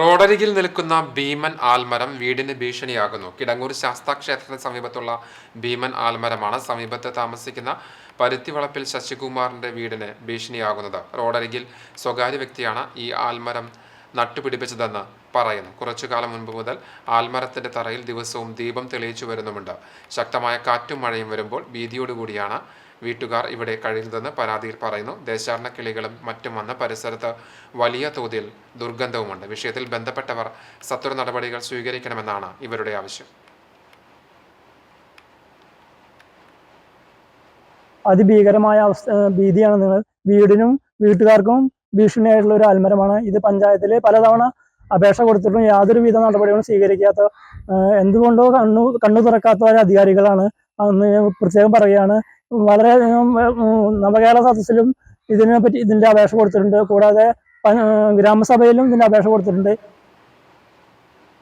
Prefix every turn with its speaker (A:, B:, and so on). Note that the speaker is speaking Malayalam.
A: റോഡരികിൽ നിൽക്കുന്ന ഭീമൻ ആൽമരം വീടിന് ഭീഷണിയാകുന്നു. കിടങ്ങൂർ ശാസ്താ ക്ഷേത്രത്തിന് സമീപത്തുള്ള ഭീമൻ ആൽമരമാണ് സമീപത്ത് താമസിക്കുന്ന പരുത്തിവളപ്പിൽ ശശികുമാറിന്റെ വീടിന് ഭീഷണിയാകുന്നത്. റോഡരികിൽ സ്വകാര്യ വ്യക്തിയാണ് ഈ ആൽമരം നട്ടുപിടിപ്പിച്ചതെന്ന് പറയുന്നു. കുറച്ചു കാലം മുൻപ് മുതൽ ആൽമരത്തിന്റെ തറയിൽ ദിവസവും ദീപം തെളിയിച്ചു വരുന്നുമുണ്ട്. ശക്തമായ കാറ്റും മഴയും വരുമ്പോൾ ഭീതിയോടുകൂടിയാണ് വീട്ടുകാർ ഇവിടെ കഴിയുന്നതെന്ന് പരാതിയിൽ പറയുന്നു. ദേശാടന കിളികളും മറ്റും വന്ന് പരിസരത്ത് വലിയ തോതിൽ ദുർഗന്ധവുമുണ്ട്. വിഷയത്തിൽ ബന്ധപ്പെട്ടവർ സത്വര നടപടികൾ സ്വീകരിക്കണമെന്നാണ് ഇവരുടെ ആവശ്യം.
B: അതിഭീകരമായ അവസ്ഥ ഭീതിയാണ് നിങ്ങൾ വീടിനും വീട്ടുകാർക്കും ഭീഷണിയായിട്ടുള്ള ഒരു ആൽമരമാണ്. ഇത് പഞ്ചായത്തിൽ പലതവണ അപേക്ഷ കൊടുത്തിട്ടും യാതൊരുവിധ നടപടികളും സ്വീകരിക്കാത്ത എന്തുകൊണ്ടോ കണ്ണു കണ്ണു തുറക്കാത്ത അധികാരികളാണ്. അന്ന് പ്രത്യേകം പറയുകയാണ് വളരെ നവകേരള സദസ്സിലും ഇതിനെപ്പറ്റി പറ്റി ഇതിന്റെ അപേക്ഷ കൊടുത്തിട്ടുണ്ട്. കൂടാതെ ഗ്രാമസഭയിലും ഇതിന്റെ അപേക്ഷ കൊടുത്തിട്ടുണ്ട്.